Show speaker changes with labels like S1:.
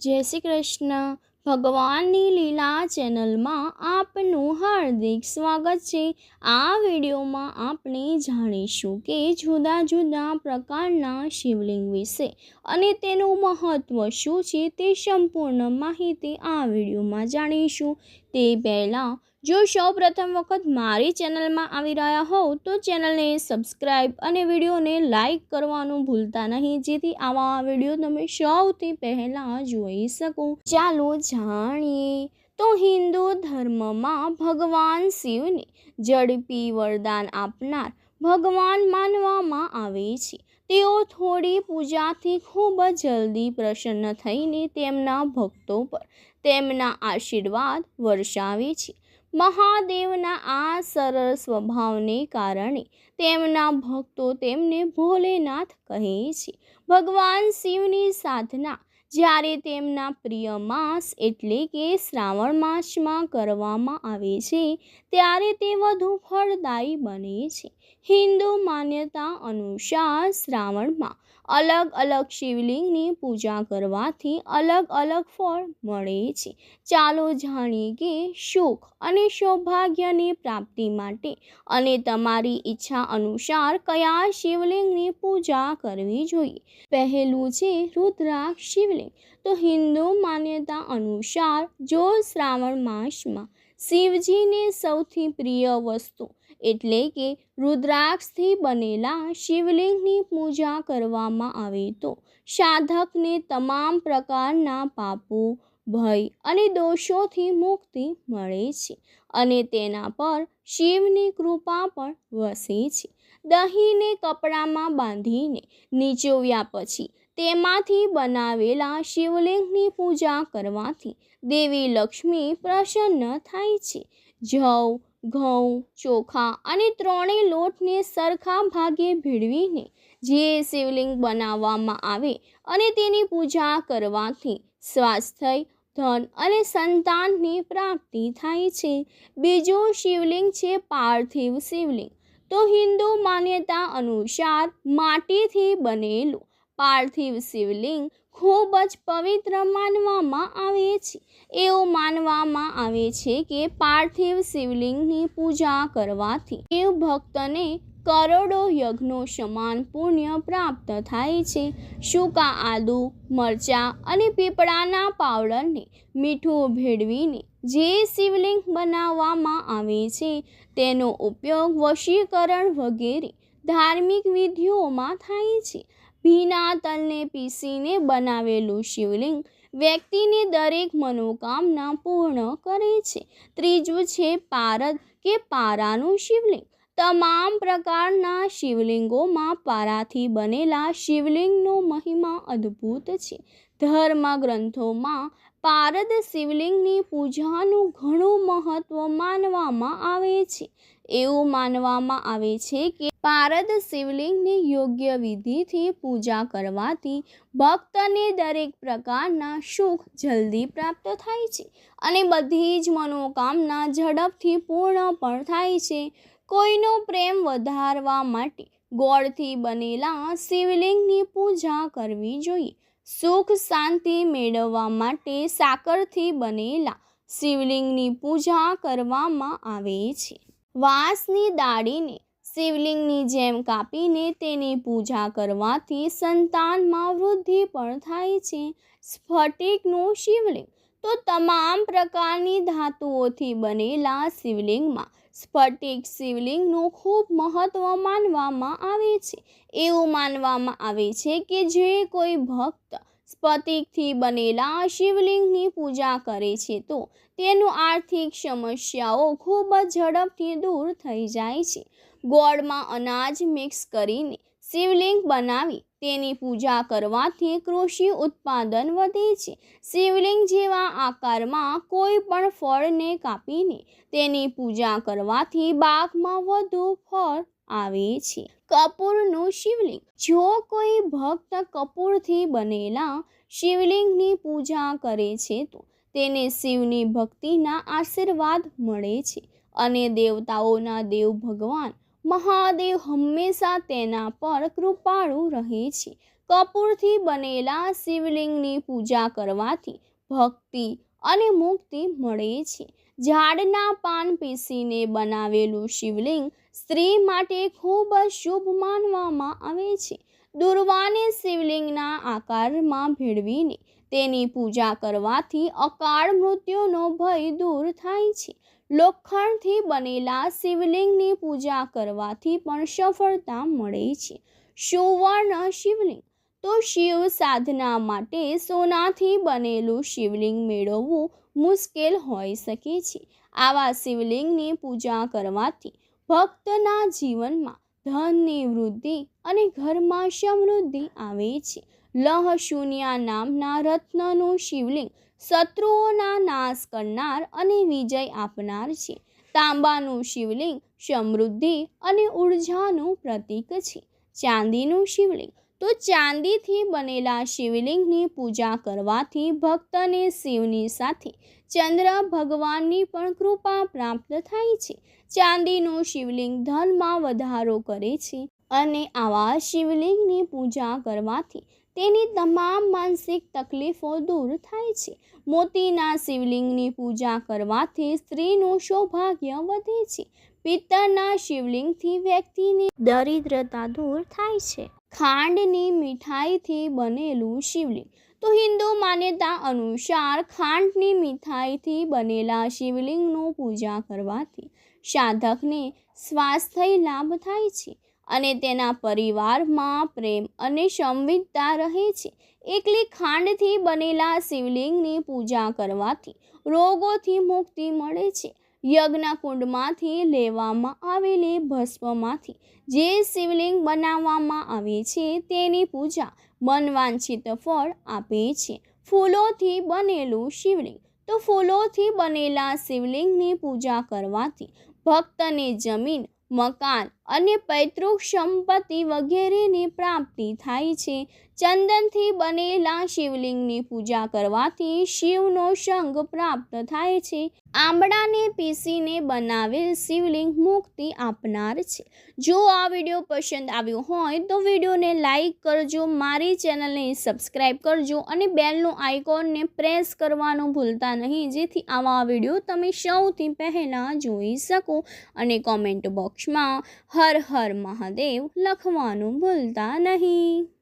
S1: જય શ્રી કૃષ્ણ. ભગવાનની લીલા ચેનલમાં આપનું હાર્દિક સ્વાગત છે. આ વિડીયોમાં આપણે જાણીશું કે જુદા જુદા પ્રકારના શિવલિંગ વિશે અને તેનું મહત્ત્વ શું છે તે સંપૂર્ણ માહિતી આ વિડીયોમાં જાણીશું. તે પહેલાં જો સૌ પ્રથમ વખત મારી ચેનલમાં આવી રહ્યા હોવ, તો ચેનલને સબસ્ક્રાઈબ અને વિડીયોને લાઈક કરવાનું ભૂલતા નહીં, જેથી આવા વીડિયો તમે સૌથી પહેલાં જોઈ શકો. ચાલો જાણીએ. તો હિન્દુ ધર્મમાં ભગવાન શિવને ઝડપી વરદાન આપનાર ભગવાન માનવામાં આવે છે. તેઓ થોડી પૂજાથી ખૂબ જલ્દી પ્રસન્ન થઈને તેમના ભક્તો પર તેમના આશીર્વાદ વર્ષાવે છે. મહાદેવના આ સરળ સ્વભાવને કારણે તેમના ભક્તો તેમને ભોલેનાથ કહે છે. ભગવાન શિવની સાધના જ્યારે તેમના પ્રિય માસ એટલે કે શ્રાવણ માસમાં કરવામાં આવે છે, ત્યારે તે વધુ ફળદાયી બને છે. હિન્દુ માન્યતા અનુસાર શ્રાવણમાં અલગ અલગ શિવલિંગની પૂજા કરવાથી અલગ અલગ ફળ મળે છે. ચાલો જાણીએ કે સુખ અને સૌભાગ્યની પ્રાપ્તિ માટે અને તમારી ઈચ્છા અનુસાર કયા શિવલિંગની પૂજા કરવી જોઈએ? પહેલું છે રુદ્રાક્ષ શિવલિંગ. તો હિન્દુ માન્યતા અનુસાર જો શ્રાવણ માસમાં શિવજીને સૌથી પ્રિય વસ્તુ એટલે કે રુદ્રાક્ષથી બનેલા શિવલિંગની પૂજા કરવામાં આવે તો સાધકને તમામ પ્રકારના પાપો, ભય અને દોષોથી મુક્તિ મળે છે અને તેના પર શિવની કૃપા પણ વસે છે. દહીંને કપડામાં બાંધીને નીચોવ્યા પછી તેમાંથી બનાવેલા શિવલિંગની પૂજા કરવાથી દેવી લક્ષ્મી પ્રસન્ન થાય છે. જવ ઘઉં, ચોખા અને ત્રણેય લોટને સરખા ભાગે ભેળવીને જે શિવલિંગ બનાવવામાં આવે અને તેની પૂજા કરવાથી સ્વાસ્થ્ય, ધન અને સંતાનની પ્રાપ્તિ થાય છે. બીજું શિવલિંગ છે પાર્થિવ શિવલિંગ. તો હિન્દુ માન્યતા અનુસાર માટીથી બનેલું પાર્થિવ શિવલિંગ ખૂબ જ પવિત્ર માનવામાં આવે છે. એવું માનવામાં આવે છે કે પાર્થિવ શિવલિંગની પૂજા કરવાથી શિવ ભક્તને કરોડો યજ્ઞો સમાન પુણ્ય પ્રાપ્ત થાય છે. સૂકા આદુ, મરચાં અને પીપળાના પાવડરને મીઠું ભેળવીને જે શિવલિંગ બનાવવામાં આવે છે, તેનો ઉપયોગ વશીકરણ વગેરે ધાર્મિક વિધિઓમાં થાય છે. ભીના તલને પીસીને બનાવેલું શિવલિંગ વ્યક્તિની દરેક મનોકામના પૂર્ણ કરે છે. ત્રીજું છે પારદ કે પારાનું શિવલિંગ. તમામ પ્રકારના શિવલિંગોમાં પારાથી બનેલા શિવલિંગનો મહિમા અદ્ભુત છે. ધર્મ ગ્રંથોમાં પારદ શિવલિંગની પૂજાનું ઘણું મહત્ત્વ માનવામાં આવે છે. એવું માનવામાં આવે છે કે પારદ શિવલિંગની યોગ્ય વિધિથી પૂજા કરવાથી ભક્તને દરેક પ્રકારના સુખ જલ્દી પ્રાપ્ત થાય છે અને બધી જ મનોકામના ઝડપથી પૂર્ણ પણ થાય છે. કોઈનો પ્રેમ વધારવા માટે ગોળથી બનેલા શિવલિંગની પૂજા કરવી જોઈએ. સુખ શાંતિ મેળવવા માટે સાકરથી બનેલા શિવલિંગની પૂજા કરવામાં આવે છે. વાંસની દાઢીને શિવલિંગની જેમ કાપીને તેની પૂજા કરવાથી સંતાનમાં વૃદ્ધિ પણ થાય છે. સ્ફટિકનું શિવલિંગ તો તમામ પ્રકારની ધાતુઓથી બનેલા શિવલિંગમાં સ્ફટિક શિવલિંગનું ખૂબ મહત્ત્વ માનવામાં આવે છે. એવું માનવામાં આવે છે કે જે કોઈ ભક્ત સ્ફટિકથી બનેલા શિવલિંગની પૂજા કરે છે, તો તેનું આર્થિક સમસ્યાઓ ખૂબ જ ઝડપથી દૂર થઈ જાય છે. ગોળમાં અનાજ મિક્સ કરીને શિવલિંગ બનાવી તેની પૂજા કરવાથી કૃષિ ઉત્પાદન વધે છે. શિવલિંગ જેવા આકારમાં કોઈ પણ ફળને કાપીને તેની પૂજા કરવાથી બાગમાં વધુ ફળ આવે છે કપૂરનું શિવલિંગ. જો કોઈ ભક્ત કપૂરથી બનેલા શિવલિંગની પૂજા કરે છે તો તેને શિવની ભક્તિના આશીર્વાદ મળે છે અને દેવતાઓના દેવ ભગવાન મહાદેવ હંમેશા તેના પર કૃપાળુ રહે છે. કપૂરથી બનેલા શિવલિંગની પૂજા કરવાથી ભક્તિ અને મુક્તિ મળે છે. ઝાડના પાન પીસીને બનાવેલું શિવલિંગ સ્ત્રી માટે ખૂબ જ શુભ માનવામાં આવે છે. દુર્વાને શિવલિંગના આકારમાં ભેળવીને તેની પૂજા કરવાથી અકાળ મૃત્યુનો ભય દૂર થાય છે. લોખંડથી બનેલા શિવલિંગની પૂજા કરવાથી પણ સફળતા મળે છે. સુવર્ણ શિવલિંગ તો શિવ સાધના માટે સોનાથી બનેલું શિવલિંગ મેળવવું મુશ્કેલ હોઈ શકે છે. આવા શિવલિંગની પૂજા કરવાથી ભક્તના જીવનમાં ધનની વૃદ્ધિ અને ઘરમાં સમૃદ્ધિ આવે છે. લહ શૂન્યા નામના રત્નનું શિવલિંગ શત્રુઓના નાશ કરનાર અને વિજય આપનાર છે. તાંબાનું શિવલિંગ સમૃદ્ધિ અને ઉર્જાનું પ્રતીક છે. ચાંદીનું શિવલિંગ તો ચાંદીથી બનેલા શિવલિંગની પૂજા કરવાથી ભક્તને શિવની સાથે ચંદ્ર ભગવાનની પણ કૃપા પ્રાપ્ત થાય છે. ચાંદીનું શિવલિંગ ધનમાં વધારો કરે છે અને આવા શિવલિંગની પૂજા કરવાથી તેની તમામ માનસિક તકલીફો દૂર થાય છે. મોતીના શિવલિંગની પૂજા કરવાથી સ્ત્રીનું સૌભાગ્ય વધે છે. પિત્તળના શિવલિંગથી વ્યક્તિની દરિદ્રતા દૂર થાય છે. ખાંડની મીઠાઈથી બનેલું શિવલિંગ. તો હિન્દુ માન્યતા અનુસાર ખાંડની મીઠાઈથી બનેલા શિવલિંગનું પૂજા કરવાથી સાધકને સ્વાસ્થ્ય લાભ થાય છે અને તેના પરિવારમાં પ્રેમ અને સંવિધતા રહે છે. એકલી ખાંડથી બનેલા શિવલિંગની પૂજા કરવાથી રોગોથી મુક્તિ મળે છે યજ્ઞ કુંડમાંથી લેવામાં આવેલી ભસ્મમાંથી જે શિવલિંગ બનાવવામાં આવે છે તેની પૂજા મનવાંછિત ફળ આપે છે. ફૂલોથી બનેલું શિવલિંગ. તો ફૂલોથી બનેલા શિવલિંગની પૂજા કરવાથી ભક્તને જમીન, મકાન અને પૈતૃક સંપત્તિ વગેરેની પ્રાપ્તિ થાય છે. ચંદનથી બનેલા શિવલિંગની પૂજા કરવાથી શિવનો સંગ પ્રાપ્ત થાય છે. આંબળાને પીસીને બનાવેલ શિવલિંગ મુક્તિ આપનાર છે. જો આ વીડિયો પસંદ આવ્યો હોય તો વિડીયોને લાઈક કરજો, મારી ચેનલને સબસ્ક્રાઈબ કરજો અને બેલનું આઇકોનને પ્રેસ કરવાનું ભૂલતા નહીં, જેથી આવા વીડિયો તમે સૌથી પહેલાં જોઈ શકો. અને કોમેન્ટ બોક્સમાં હર હર મહાદેવ લખવાનું ભૂલતા નહીં.